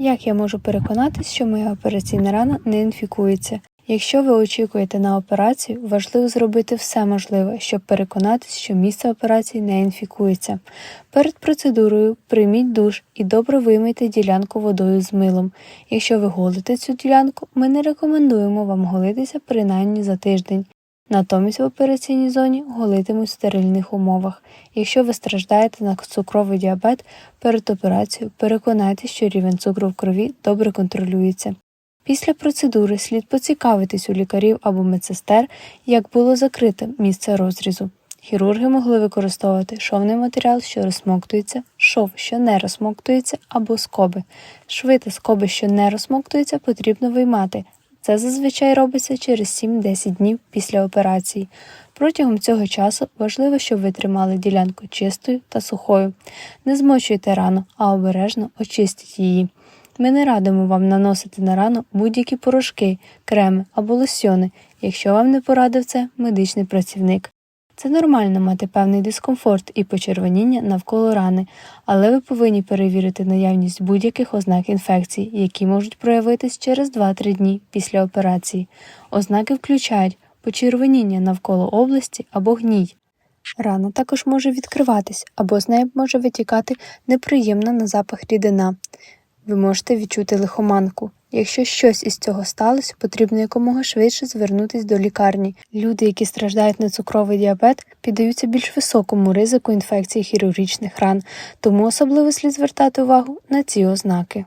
Як я можу переконатись, що моя операційна рана не інфікується? Якщо ви очікуєте на операцію, важливо зробити все можливе, щоб переконатись, що місце операції не інфікується. Перед процедурою прийміть душ і добре вимийте ділянку водою з милом. Якщо ви голите цю ділянку, ми не рекомендуємо вам голитися принаймні за тиждень. Натомість в операційній зоні голитимуть в стерильних умовах. Якщо ви страждаєте на цукровий діабет перед операцією, переконайтеся, що рівень цукру в крові добре контролюється. Після процедури слід поцікавитись у лікарів або медсестер, як було закрите місце розрізу. Хірурги могли використовувати шовний матеріал, що розсмоктується, шов, що не розсмоктується, або скоби. Шви та скоби, що не розсмоктуються, потрібно виймати. Це зазвичай робиться через 7-10 днів після операції. Протягом цього часу важливо, щоб ви тримали ділянку чистою та сухою. Не змочуйте рану, а обережно очистіть її. Ми не радимо вам наносити на рану будь-які порошки, креми або лосьони, якщо вам не порадив це медичний працівник. Це нормально мати певний дискомфорт і почервоніння навколо рани, але ви повинні перевірити наявність будь-яких ознак інфекції, які можуть проявитись через 2-3 дні після операції. Ознаки включають почервоніння навколо області або гній. Рана також може відкриватись, або з неї може витікати неприємна на запах рідина. Ви можете відчути лихоманку. Якщо щось із цього сталося, потрібно якомога швидше звернутися до лікарні. Люди, які страждають на цукровий діабет, піддаються більш високому ризику інфекції хірургічних ран, тому особливо слід звертати увагу на ці ознаки.